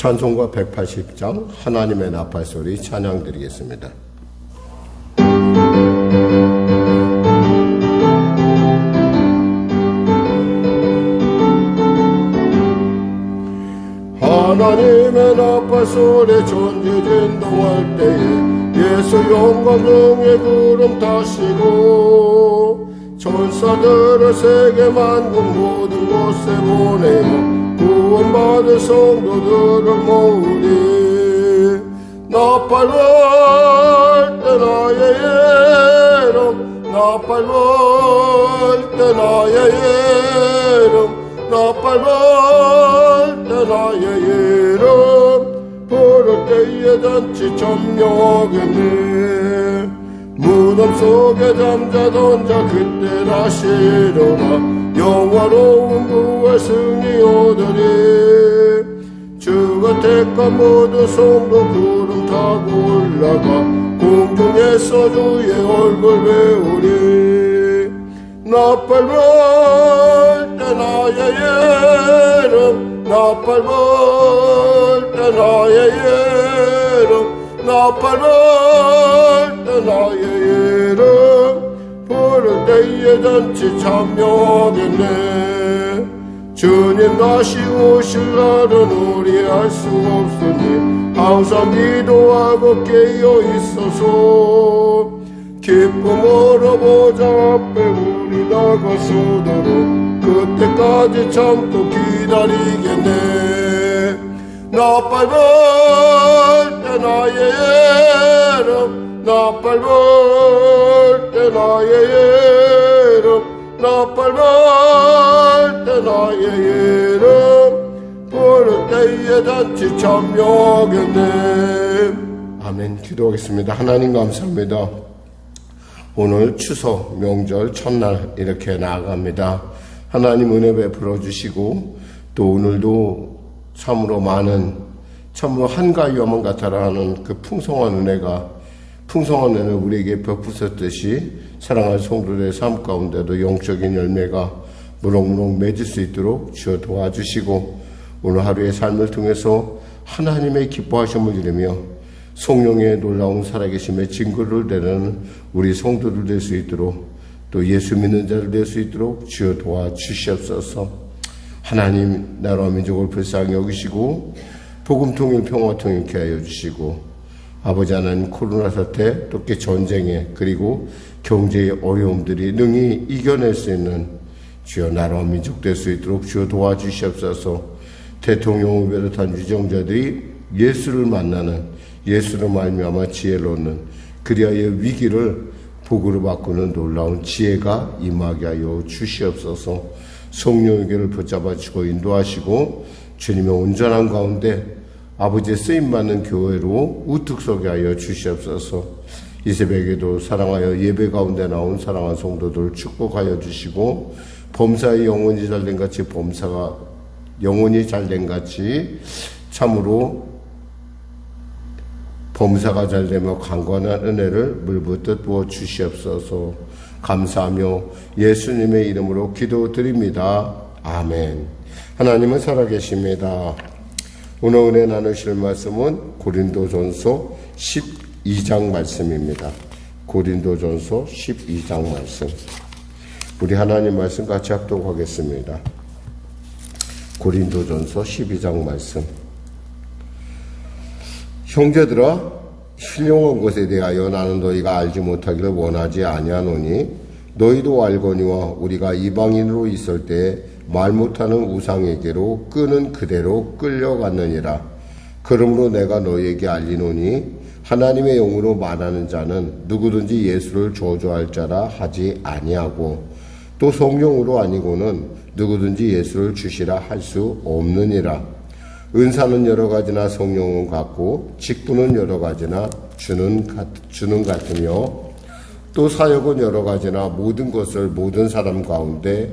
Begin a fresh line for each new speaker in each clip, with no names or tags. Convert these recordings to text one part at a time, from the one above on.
찬송가 180장 하나님의 나팔 소리 찬양 드리겠습니다. 하나님의 나팔 소리 존재 진동할 때에 예수 영광 중에 구름 타시고 천사들을 세계 만국 모든 곳에 보내어 구원받은 성도들을 모으리. 나팔 불때 나의 이름 나팔 불때 나의 이름 나팔 불때 나의 이름. 부를 때에 잔치 점령하겠네. 무덤 속에 잠자던 자 그때 다시 일어나 영화로운 구의 승리 오더니? 주가 택한 모든 성도 구름 타고 올라가 공중에서 주의 얼굴 배우리. 나팔 불때 나의 이름 나팔 불때 나의 이름 나팔 불때 나의 이름 부를 때에 잔치 참여하겠네. 주님 다시 오실 날은 우리 알 수 없으니 항상 기도하고 깨어 있어서 기쁨으로 보자. 앞에 우리 나가서도록 그때까지 참고 기다리겠네. 나팔 불때 나의 이름 나팔 불때 나의 이름 나팔 불때 나의 이름. 부를 때에 잔치 참여하겠네 아멘. 기도하겠습니다. 하나님 감사합니다. 오늘 추석 명절 첫날 이렇게 나아갑니다. 하나님 은혜 베풀어 주시고 또 오늘도 참으로 많은 참으로 한가위와만 같아라 하는 그 풍성한 은혜가 풍성한 은혜를 우리에게 베푸셨듯이 사랑하는 성도들의 삶 가운데도 영적인 열매가 무럭무럭 맺을 수 있도록 주어 도와주시고 오늘 하루의 삶을 통해서 하나님의 기뻐하심을 이루며 성령의 놀라운 살아계심의 증거를 내는 우리 성도들 될 수 있도록 또 예수 믿는 자를 될 수 있도록 주여 도와주시옵소서. 하나님 나라와 민족을 불쌍히 여기시고 복음 통일 평화 통일케 하여 주시고 아버지 하나님 코로나 사태 또깨 전쟁에 그리고 경제의 어려움들이 능히 이겨낼 수 있는 주여 나라와 민족 될 수 있도록 주여 도와주시옵소서. 대통령 후배를 탄 유정자들이 예수를 만나는 예수로 말미암아 지혜를 얻는 그리하여 위기를 복으로 바꾸는 놀라운 지혜가 임하게 하여 주시옵소서 성령에게를 붙잡아 주고 인도하시고 주님의 온전한 가운데 아버지의 쓰임받는 교회로 우뚝 서게 하여 주시옵소서 이 새벽에도 사랑하여 예배 가운데 나온 사랑한 성도들 축복하여 주시고 범사의 영혼이 잘된 같이 범사가 영혼이 잘된 같이 참으로 범사가 잘 되며 강건한 은혜를 물붓듯 부어 주시옵소서 감사하며 예수님의 이름으로 기도드립니다. 아멘. 하나님은 살아계십니다. 오늘 은혜 나누실 말씀은 고린도전서 12장 말씀입니다. 고린도전서 12장 말씀. 우리 하나님 말씀 같이 합독하겠습니다. 고린도전서 12장 말씀. 형제들아 신령한 것에 대하여 나는 너희가 알지 못하기를 원하지 아니하노니 너희도 알거니와 우리가 이방인으로 있을 때 말 못하는 우상에게로 끄는 그대로 끌려갔느니라. 그러므로 내가 너희에게 알리노니 하나님의 영으로 말하는 자는 누구든지 예수를 저주할 자라 하지 아니하고 또 성령으로 아니고는 누구든지 예수를 주시라 할 수 없느니라. 은사는 여러 가지나 성령은 같고 직분은 여러 가지나 주는 같, 주는 같으며 또 사역은 여러 가지나 모든 것을 모든 사람 가운데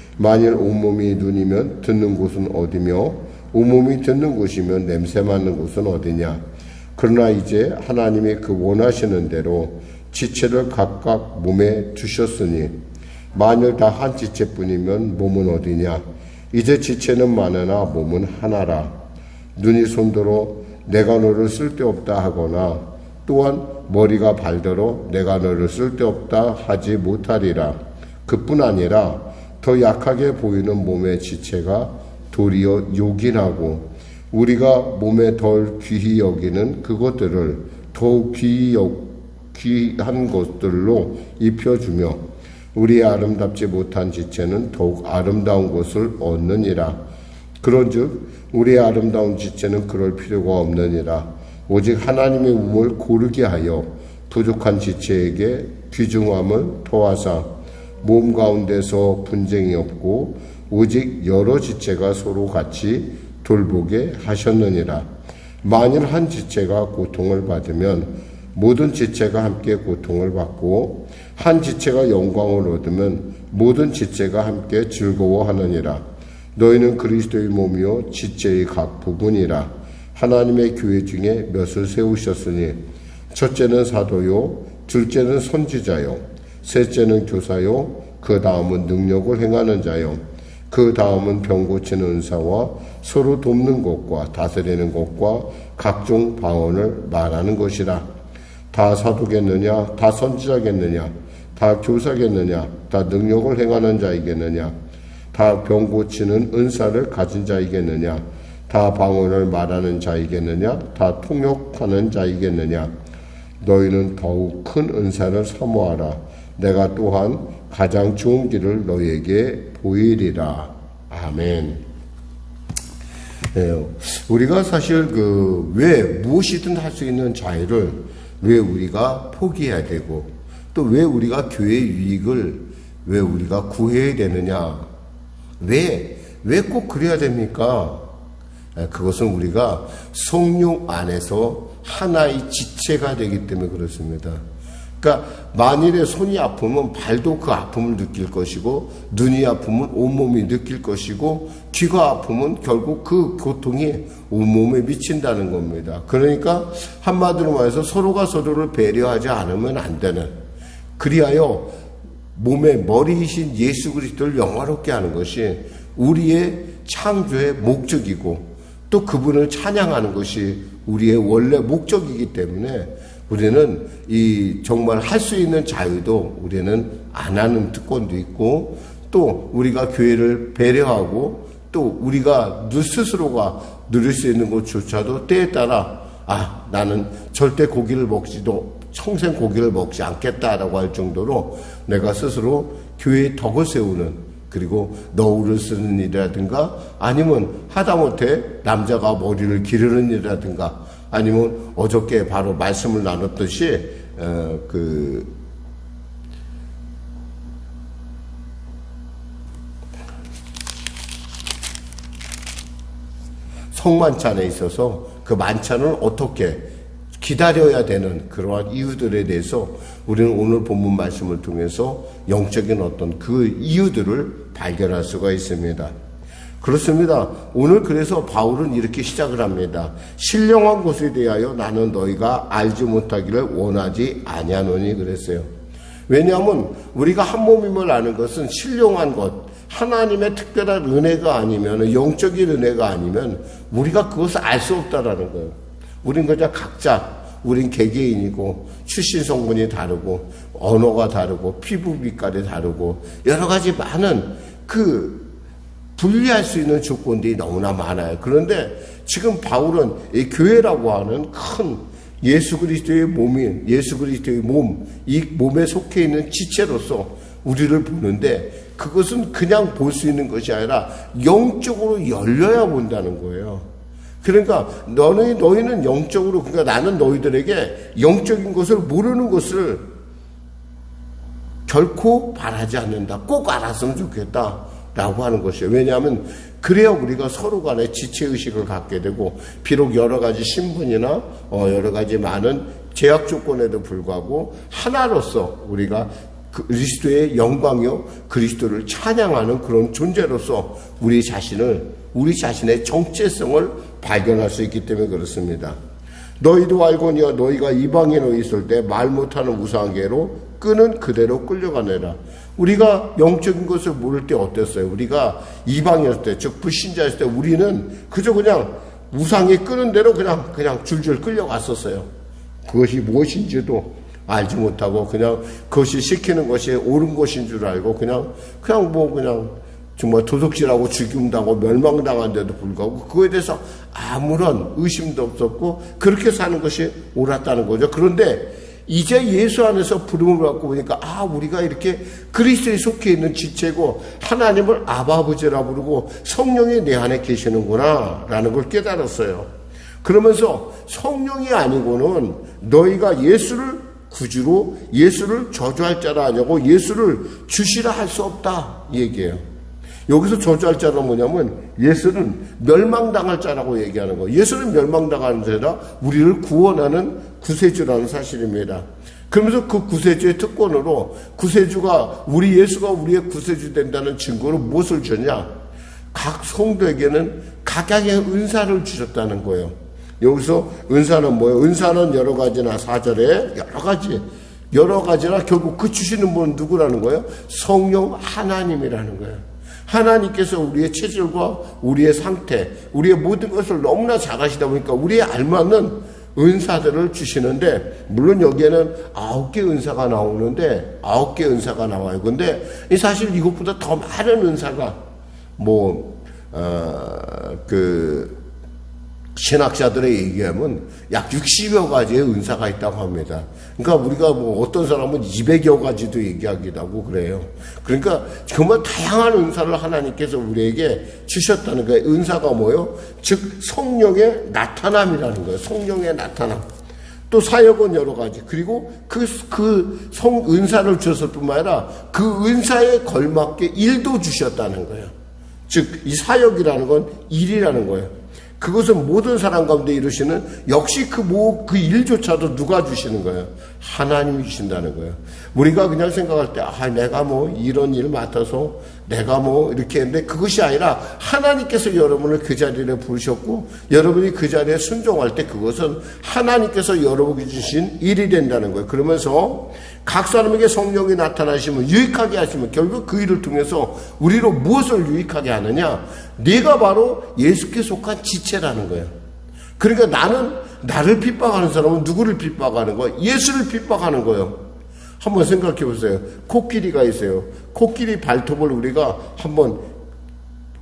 만일 온몸이 눈이면 듣는 곳은 어디며 온몸이 듣는 곳이면 냄새 맡는 곳은 어디냐? 그러나 이제 하나님이 그 원하시는 대로 지체를 각각 몸에 두셨으니 만일 다 한 지체뿐이면 몸은 어디냐? 이제 지체는 많으나 몸은 하나라. 눈이 손도로 내가 너를 쓸데없다 하거나 또한 머리가 발대로 내가 너를 쓸데없다 하지 못하리라. 그뿐 아니라 더 약하게 보이는 몸의 지체가 도리어 요긴하고 우리가 몸에 덜 귀히 여기는 그것들을 더욱 귀히 여, 귀한 것들로 입혀주며 우리의 아름답지 못한 지체는 더욱 아름다운 것을 얻느니라. 그런즉 우리의 아름다운 지체는 그럴 필요가 없느니라. 오직 하나님의 몸을 고르게 하여 부족한 지체에게 귀중함을 토하사 몸 가운데서 분쟁이 없고 오직 여러 지체가 서로 같이 돌보게 하셨느니라. 만일 한 지체가 고통을 받으면 모든 지체가 함께 고통을 받고 한 지체가 영광을 얻으면 모든 지체가 함께 즐거워하느니라. 너희는 그리스도의 몸이요 지체의 각 부분이라. 하나님의 교회 중에 몇을 세우셨으니 첫째는 사도요, 둘째는 선지자요, 셋째는 교사요, 그 다음은 능력을 행하는 자요. 그 다음은 병 고치는 은사와 서로 돕는 것과 다스리는 것과 각종 방언을 말하는 것이라. 다 사도겠느냐? 다 선지자겠느냐? 다 교사겠느냐? 다 능력을 행하는 자이겠느냐? 다 병 고치는 은사를 가진 자이겠느냐? 다 방언을 말하는 자이겠느냐? 다 통역하는 자이겠느냐? 너희는 더욱 큰 은사를 사모하라. 내가 또한 가장 좋은 길을 너희에게 보이리라. 아멘. 예, 우리가 사실 그 왜 무엇이든 할 수 있는 자유를 왜 우리가 포기해야 되고 또 왜 우리가 교회 유익을 왜 우리가 구해야 되느냐? 왜 왜 꼭 그래야 됩니까? 예, 그것은 우리가 성령 안에서 하나의 지체가 되기 때문에 그렇습니다. 그러니까 만일에 손이 아프면 발도 그 아픔을 느낄 것이고 눈이 아프면 온몸이 느낄 것이고 귀가 아프면 결국 그 고통이 온몸에 미친다는 겁니다. 그러니까 한마디로 말해서 서로가 서로를 배려하지 않으면 안 되는 그리하여 몸의 머리이신 예수 그리스도를 영화롭게 하는 것이 우리의 창조의 목적이고 또 그분을 찬양하는 것이 우리의 원래 목적이기 때문에 우리는 이 정말 할 수 있는 자유도 우리는 안 하는 특권도 있고 또 우리가 교회를 배려하고 또 우리가 스스로가 누릴 수 있는 것조차도 때에 따라 아 나는 절대 고기를 먹지도 평생 고기를 먹지 않겠다라고 할 정도로 내가 스스로 교회의 덕을 세우는 그리고 너울을 쓰는 일이라든가 아니면 하다못해 남자가 머리를 기르는 일이라든가 아니면 어저께 바로 말씀을 나눴듯이 어, 그 성만찬에 있어서 그 만찬을 어떻게 기다려야 되는 그러한 이유들에 대해서 우리는 오늘 본문 말씀을 통해서 영적인 어떤 그 이유들을 발견할 수가 있습니다. 그렇습니다. 오늘 그래서 바울은 이렇게 시작을 합니다. 신령한 것에 대하여 나는 너희가 알지 못하기를 원하지 아니하노니 그랬어요. 왜냐하면 우리가 한 몸임을 아는 것은 신령한 것, 하나님의 특별한 은혜가 아니면 영적인 은혜가 아니면 우리가 그것을 알 수 없다라는 거예요. 우린 그냥 각자 우린 개개인이고 출신 성분이 다르고 언어가 다르고 피부 빛깔이 다르고 여러 가지 많은 그 분리할 수 있는 조건들이 너무나 많아요. 그런데 지금 바울은 이 교회라고 하는 큰 예수 그리스도의 몸이 예수 그리스도의 몸, 이 몸에 속해 있는 지체로서 우리를 보는데 그것은 그냥 볼 수 있는 것이 아니라 영적으로 열려야 본다는 거예요. 그러니까 너희 너희는 영적으로 그러니까 나는 너희들에게 영적인 것을 모르는 것을 결코 바라지 않는다. 꼭 알았으면 좋겠다. 라고 하는 것이에요. 왜냐하면 그래야 우리가 서로 간에 지체 의식을 갖게 되고 비록 여러 가지 신분이나 어 여러 가지 많은 제약 조건에도 불구하고 하나로서 우리가 그리스도의 영광이요 그리스도를 찬양하는 그런 존재로서 우리 자신을 우리 자신의 정체성을 발견할 수 있기 때문에 그렇습니다. 너희도 알거니와 너희가 이방인으로 있을 때 말 못하는 우상계로 끄는 그대로 끌려가느라. 우리가 영적인 것을 모를 때 어땠어요? 우리가 이방이었을 때, 즉 불신자였을 때 우리는 그저 그냥 우상이 끄는 대로 그냥 그냥 줄줄 끌려갔었어요. 그것이 무엇인지도 알지 못하고 그냥 그것이 시키는 것이 옳은 것인 줄 알고 그냥 그냥 뭐 그냥 정말 도둑질하고 죽임당하고 멸망당한데도 불구하고 그거에 대해서 아무런 의심도 없었고 그렇게 사는 것이 옳았다는 거죠. 그런데 이제 예수 안에서 부름을 받고 보니까 아 우리가 이렇게 그리스도에 속해 있는 지체고 하나님을 아바부제라 부르고 성령이 내 안에 계시는구나라는 걸 깨달았어요. 그러면서 성령이 아니고는 너희가 예수를 구주로 예수를 저주할 자라 하냐고 예수를 주시라 할 수 없다 얘기해요. 여기서 저주할 자는 뭐냐면 예수는 멸망당할 자라고 얘기하는 거예요. 예수는 멸망당하는 자라 우리를 구원하는 구세주라는 사실입니다. 그러면서 그 구세주의 특권으로 구세주가 우리 예수가 우리의 구세주 된다는 증거로 무엇을 줬냐? 각 성도에게는 각양의 은사를 주셨다는 거예요. 여기서 은사는 뭐예요? 은사는 여러 가지나 사절에 여러 가지 여러 가지나 결국 그 주시는 분은 누구라는 거예요? 성령 하나님이라는 거예요. 하나님께서 우리의 체질과 우리의 상태, 우리의 모든 것을 너무나 잘 아시다 보니까 우리의 알맞는 은사들을 주시는데, 물론 여기에는 아홉 개 은사가 나오는데, 아홉 개 은사가 나와요. 근데 사실 이것보다 더 많은 은사가, 뭐, 어, 그, 신학자들의 얘기하면 약 60여 가지의 은사가 있다고 합니다. 그러니까 우리가 뭐 어떤 사람은 200여 가지도 얘기하기도 하고 그래요. 그러니까 정말 다양한 은사를 하나님께서 우리에게 주셨다는 거예요. 은사가 뭐요? 즉 성령의 나타남이라는 거예요. 성령의 나타남. 또 사역은 여러 가지. 그리고 그, 그 성, 은사를 주셨을 뿐만 아니라 그 은사에 걸맞게 일도 주셨다는 거예요. 즉, 이 사역이라는 건 일이라는 거예요. 그것은 모든 사람 가운데 이루시는 역시 그 뭐, 그 일조차도 누가 주시는 거예요? 하나님이 주신다는 거예요. 우리가 그냥 생각할 때, 아, 내가 뭐 이런 일 맡아서 내가 뭐 이렇게 했는데 그것이 아니라 하나님께서 여러분을 그 자리에 부르셨고 여러분이 그 자리에 순종할 때 그것은 하나님께서 여러분에게 주신 일이 된다는 거예요. 그러면서 각 사람에게 성령이 나타나시면 유익하게 하시면 결국 그 일을 통해서 우리로 무엇을 유익하게 하느냐? 네가 바로 예수께 속한 지체라는 거예요. 그러니까 나는 나를 핍박하는 사람은 누구를 핍박하는 거야? 예수를 핍박하는 거예요. 한번 생각해 보세요. 코끼리가 있어요. 코끼리 발톱을 우리가 한번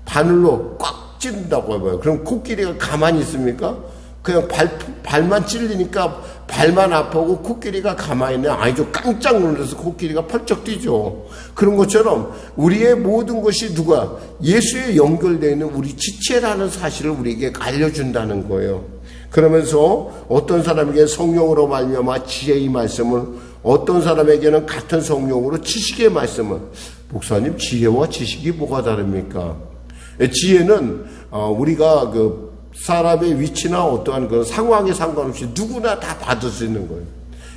바늘로 꽉 찌른다고 해봐요. 그럼 코끼리가 가만히 있습니까? 그냥 발, 발만 찔리니까 발만 아프고 코끼리가 가만히 있네. 아니죠. 깜짝 놀라서 코끼리가 펄쩍 뛰죠. 그런 것처럼 우리의 모든 것이 누가 예수에 연결되어 있는 우리 지체라는 사실을 우리에게 알려준다는 거예요. 그러면서 어떤 사람에게 성령으로 말미암아 지혜의 말씀을 어떤 사람에게는 같은 성령으로 지식의 말씀을 목사님 지혜와 지식이 뭐가 다릅니까? 지혜는 어, 우리가 그 사람의 위치나 어떠한 그 상황에 상관없이 누구나 다 받을 수 있는 거예요.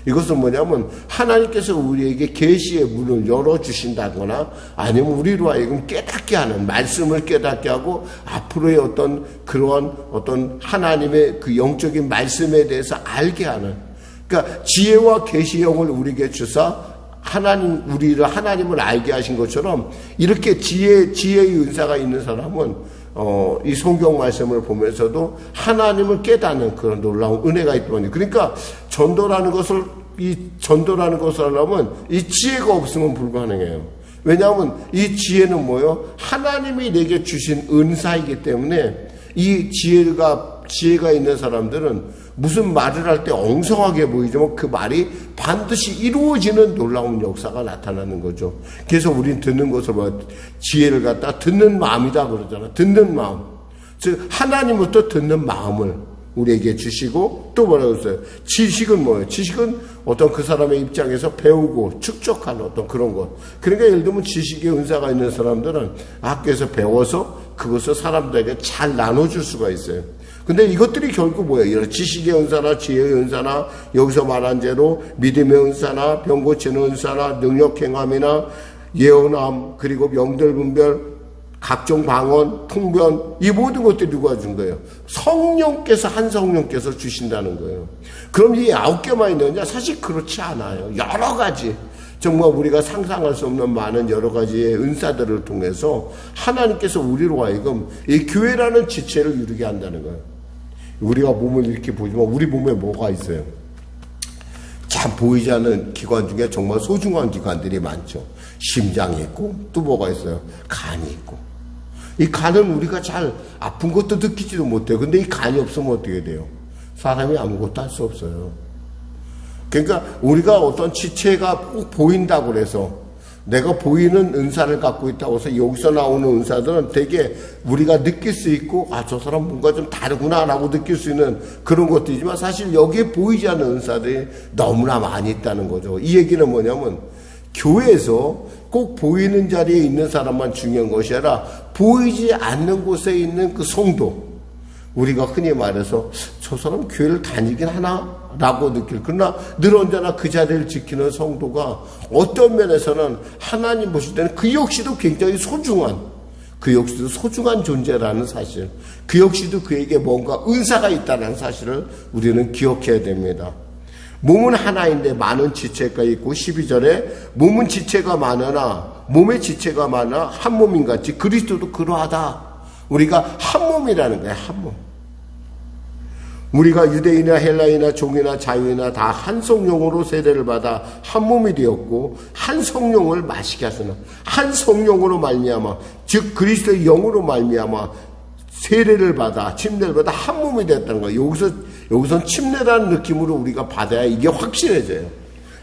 이것은 뭐냐면 하나님께서 우리에게 계시의 문을 열어 주신다거나 아니면 우리로 하여금 깨닫게 하는 말씀을 깨닫게 하고 앞으로의 어떤 그러한 어떤 하나님의 그 영적인 말씀에 대해서 알게 하는 그러니까 지혜와 계시의 영을 우리에게 주사 하나님 우리를 하나님을 알게 하신 것처럼 이렇게 지혜 지혜의 은사가 있는 사람은 어, 이 성경 말씀을 보면서도 하나님을 깨닫는 그런 놀라운 은혜가 있더니 그러니까 전도라는 것을 이 전도라는 것을 하려면 이 지혜가 없으면 불가능해요. 왜냐하면 이 지혜는 뭐요? 하나님이 내게 주신 은사이기 때문에 이 지혜가 지혜가 있는 사람들은 무슨 말을 할 때 엉성하게 보이지만 그 말이 반드시 이루어지는 놀라운 역사가 나타나는 거죠. 그래서 우린 듣는 것을 뭐 지혜를 갖다 듣는 마음이다 그러잖아. 듣는 마음. 즉 하나님부터 듣는 마음을 우리에게 주시고 또 뭐라고 했어요? 지식은 뭐예요? 지식은 어떤 그 사람의 입장에서 배우고 축적하는 어떤 그런 것. 그러니까 예를 들면 지식의 은사가 있는 사람들은 학교에서 배워서 그것을 사람들에게 잘 나눠줄 수가 있어요. 근데 이것들이 결국 뭐예요? 이런 지식의 은사나 지혜의 은사나 여기서 말한 대로 믿음의 은사나 병 고치는 은사나 능력 행함이나 예언함 그리고 명들 분별 각종 방언, 통변 이 모든 것들이 누가 준 거예요? 성령께서 한 성령께서 주신다는 거예요. 그럼 이 아홉 개만 있느냐? 사실 그렇지 않아요. 여러 가지 정말 우리가 상상할 수 없는 많은 여러 가지의 은사들을 통해서 하나님께서 우리로 하여금 이 교회라는 지체를 이루게 한다는 거예요. 우리가 몸을 이렇게 보지만 우리 몸에 뭐가 있어요? 잘 보이지 않는 기관 중에 정말 소중한 기관들이 많죠. 심장이 있고 또 뭐가 있어요? 간이 있고. 이 간은 우리가 잘 아픈 것도 느끼지도 못해요. 근데 이 간이 없으면 어떻게 돼요? 사람이 아무것도 할 수 없어요. 그러니까 우리가 어떤 지체가 꼭 보인다고 그래서 내가 보이는 은사를 갖고 있다고 해서 여기서 나오는 은사들은 되게 우리가 느낄 수 있고 아 저 사람 뭔가 좀 다르구나라고 느낄 수 있는 그런 것들이지만 사실 여기에 보이지 않는 은사들이 너무나 많이 있다는 거죠. 이 얘기는 뭐냐면 교회에서 꼭 보이는 자리에 있는 사람만 중요한 것이 아니라 보이지 않는 곳에 있는 그 성도 우리가 흔히 말해서 저 사람 교회를 다니긴 하나? 라고 느낄. 그러나 늘 언제나 그 자리를 지키는 성도가 어떤 면에서는 하나님 보실 때는 그 역시도 굉장히 소중한, 그 역시도 소중한 존재라는 사실. 그 역시도 그에게 뭔가 은사가 있다는 사실을 우리는 기억해야 됩니다. 몸은 하나인데 많은 지체가 있고 12절에 몸은 지체가 많으나 몸의 지체가 많아 한 몸인 같이 그리스도도 그러하다. 우리가 한 몸이라는 거예요. 한 몸. 우리가 유대인이나 헬라이나 종이나 자유이나 다 한 성령으로 세례를 받아 한 몸이 되었고 한 성령을 마시게 하시는 한 성령으로 말미암아 즉 그리스도의 영으로 말미암아 세례를 받아 침례를 받아 한 몸이 됐다는 거예요. 여기서 여기선 침례라는 느낌으로 우리가 받아야 이게 확실해져요.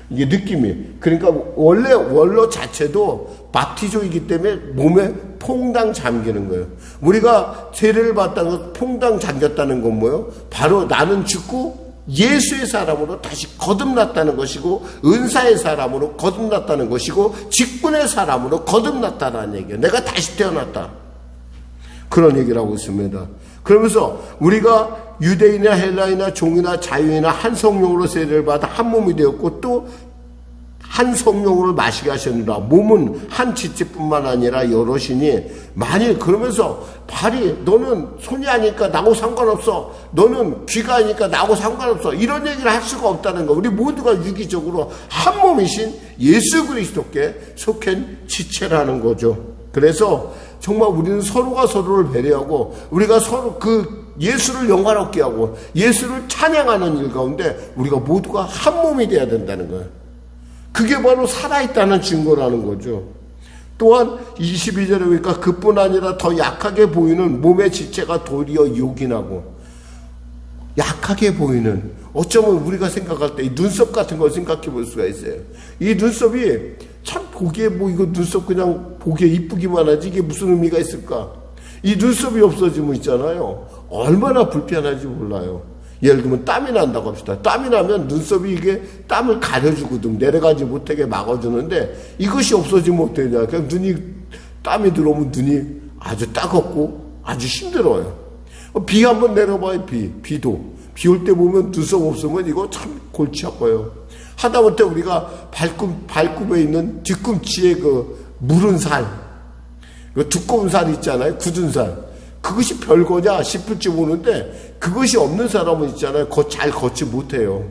이게 느낌이. 그러니까 원래 원로 자체도 바티조이기 때문에 몸에 퐁당 잠기는 거예요. 우리가 세례를 받다는 것, 퐁당 잠겼다는 건 뭐예요? 바로 나는 죽고 예수의 사람으로 다시 거듭났다는 것이고 은사의 사람으로 거듭났다는 것이고 직분의 사람으로 거듭났다는 얘기예요. 내가 다시 태어났다. 그런 얘기를 하고 있습니다. 그러면서 우리가 유대인이나 헬라이나 종이나 자유이나 한 성령으로 세례를 받아 한 몸이 되었고 또 한 성령으로 마시게 하셨느라 몸은 한 지체뿐만 아니라 여럿이니 만일 그러면서 발이 너는 손이 아니까 나하고 상관없어 너는 귀가 아니까 나하고 상관없어 이런 얘기를 할 수가 없다는 거 우리 모두가 유기적으로 한 몸이신 예수 그리스도께 속한 지체라는 거죠 그래서 정말 우리는 서로가 서로를 배려하고 우리가 서로 그 예수를 영화롭게 하고 예수를 찬양하는 일 가운데 우리가 모두가 한 몸이 돼야 된다는 거예요. 그게 바로 살아있다는 증거라는 거죠. 또한 22절에 보니까 그뿐 아니라 더 약하게 보이는 몸의 지체가 도리어 요긴하고 약하게 보이는 어쩌면 우리가 생각할 때 이 눈썹 같은 걸 생각해 볼 수가 있어요. 이 눈썹이 참 보기에 뭐 이거 눈썹 그냥 보기에 이쁘기만 하지 이게 무슨 의미가 있을까? 이 눈썹이 없어지면 있잖아요. 얼마나 불편한지 몰라요. 예를 들면 땀이 난다고 합시다. 땀이 나면 눈썹이 이게 땀을 가려주거든. 내려가지 못하게 막아주는데 이것이 없어지면 되냐. 그냥 눈이, 땀이 들어오면 눈이 아주 따갑고 아주 힘들어요. 비 한번 내려봐요, 비. 비도. 비 올 때 보면 눈썹 없으면 이거 참 골치 아파요. 하다못해 우리가 발꿈, 발꿈에 있는 뒤꿈치에 그 무른 살, 그 두꺼운 살 있잖아요. 굳은 살. 그것이 별거냐 싶을지 모르는데 그것이 없는 사람은 있잖아요. 잘 걷지 못해요.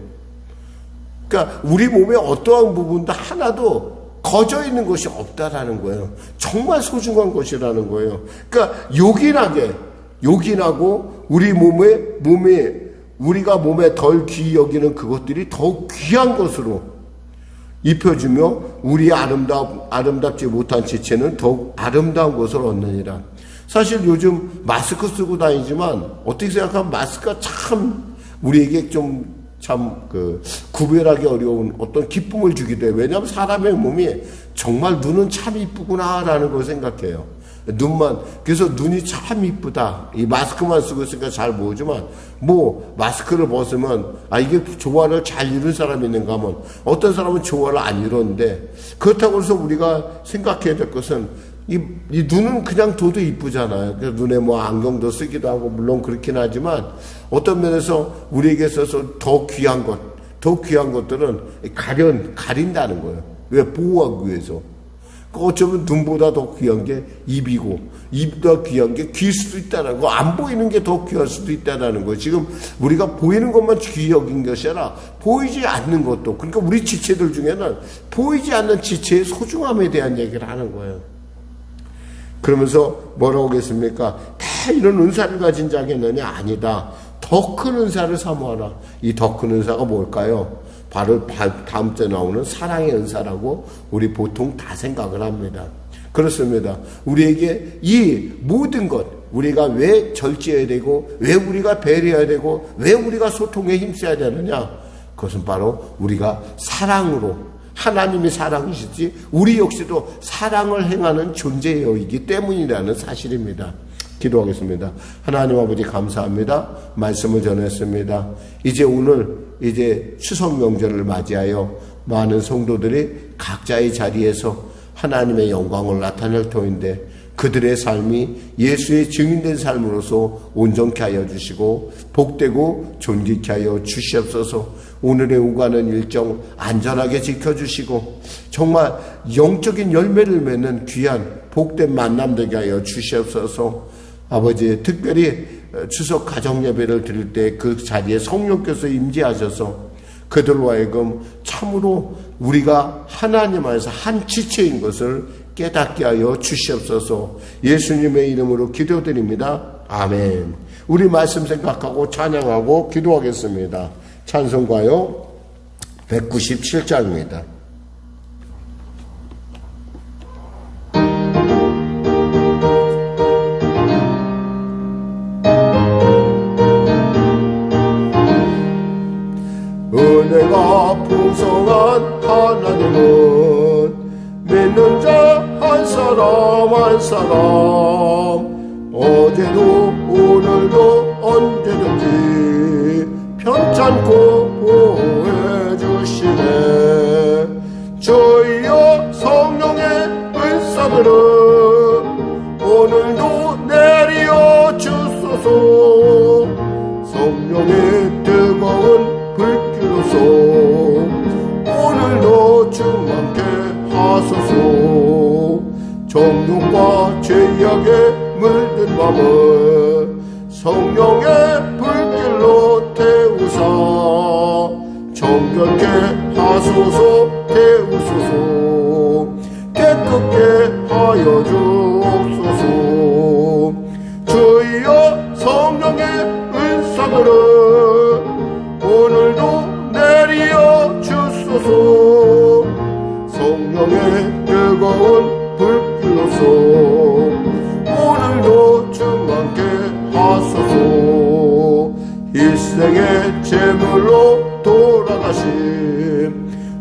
그러니까 우리 몸의 어떠한 부분도 하나도 거져 있는 것이 없다라는 거예요. 정말 소중한 것이라는 거예요. 그러니까 요긴하게 요긴하고 우리 몸에 몸에 우리가 몸에 덜 귀히 여기는 그것들이 더욱 귀한 것으로 입혀주며 우리의 아름답 아름답지 못한 지체는 더욱 아름다운 것을 얻느니라. 사실 요즘 마스크 쓰고 다니지만 어떻게 생각하면 마스크가 참 우리에게 좀 참 그 구별하기 어려운 어떤 기쁨을 주기도 해요. 왜냐하면 사람의 몸이 정말 눈은 참 이쁘구나라는 걸 생각해요. 눈만 그래서 눈이 참 이쁘다. 이 마스크만 쓰고 있으니까 잘 모르지만 뭐 마스크를 벗으면 아 이게 조화를 잘 이룬 사람이 있는가 하면 어떤 사람은 조화를 안 이뤘는데 그렇다고 해서 우리가 생각해야 될 것은 이, 이 눈은 그냥 둬도 이쁘잖아요. 그래서 눈에 뭐 안경도 쓰기도 하고 물론 그렇긴 하지만 어떤 면에서 우리에게 있어서 더 귀한 것, 더 귀한 것들은 가려 가린다는 거예요. 왜 보호하기 위해서. 그 어쩌면 눈보다 더 귀한 게 입이고 입보다 귀한 게 귀일 수도 있다는 거. 안 보이는 게 더 귀할 수도 있다는 거. 지금 우리가 보이는 것만 귀 여긴 것이 아니라 보이지 않는 것도. 그러니까 우리 지체들 중에는 보이지 않는 지체의 소중함에 대한 얘기를 하는 거예요. 그러면서 뭐라고 하겠습니까? 다 이런 은사를 가진 자겠느냐? 아니다. 더 큰 은사를 사모하라. 이 더 큰 은사가 뭘까요? 바로 다음 주에 나오는 사랑의 은사라고 우리 보통 다 생각을 합니다. 그렇습니다. 우리에게 이 모든 것, 우리가 왜 절제해야 되고, 왜 우리가 배려해야 되고, 왜 우리가 소통에 힘써야 되느냐? 그것은 바로 우리가 사랑으로 하나님이 사랑이시지 우리 역시도 사랑을 행하는 존재이기 때문이라는 사실입니다. 기도하겠습니다. 하나님 아버지 감사합니다. 말씀을 전했습니다. 이제 오늘 이제 추석 명절을 맞이하여 많은 성도들이 각자의 자리에서 하나님의 영광을 나타낼 터인데 그들의 삶이 예수의 증인된 삶으로서 온전케 하여 주시고 복되고 존귀케 하여 주시옵소서. 오늘의 오가는 일정 안전하게 지켜주시고 정말 영적인 열매를 맺는 귀한 복된 만남 되게 하여 주시옵소서. 아버지 특별히 추석 가정 예배를 드릴 때 그 자리에 성령께서 임재하셔서 그들로 하여금 참으로 우리가 하나님 안에서 한 지체인 것을 깨닫게 하여 주시옵소서 예수님의 이름으로 기도드립니다. 아멘. 우리 말씀 생각하고 찬양하고 기도하겠습니다. 찬송가요 197장입니다. 은혜가 풍성한 하나님은 믿는 자 한 사람 한 사람. 어제도 오늘도 언제든지 편찮고 보호해 주시네. 주여 성령의 은사들은 죄악에 물든 마음을 성령의 불길로 태우사 정결케 하소서 태우소서 제물로 돌아가신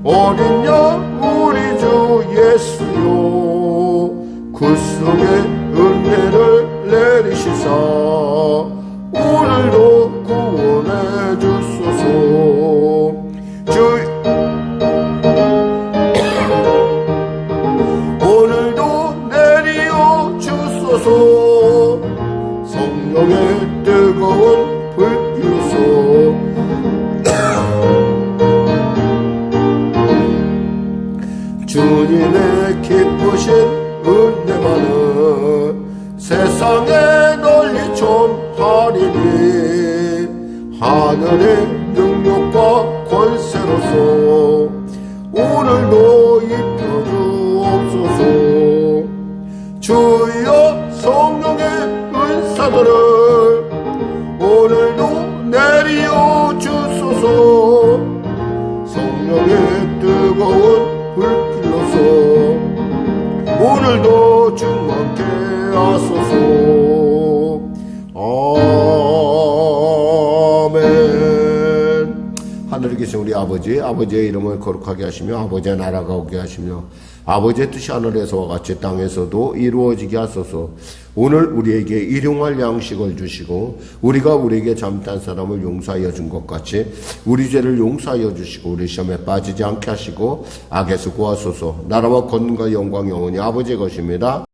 어린 양 우리 주 예수요. 구속의 주여 성령의 은사들을 하늘에 계신 우리 아버지 아버지의 이름을 거룩하게 하시며 아버지의 나라가 오게 하시며 아버지의 뜻이 하늘에서와 같이 땅에서도 이루어지게 하소서. 오늘 우리에게 일용할 양식을 주시고 우리가 우리에게 잘못한 사람을 용서하여 준 것 같이 우리 죄를 용서하여 주시고 우리 시험에 빠지지 않게 하시고 악에서 구하소서. 나라와 권능과 영광 영원히 아버지의 것입니다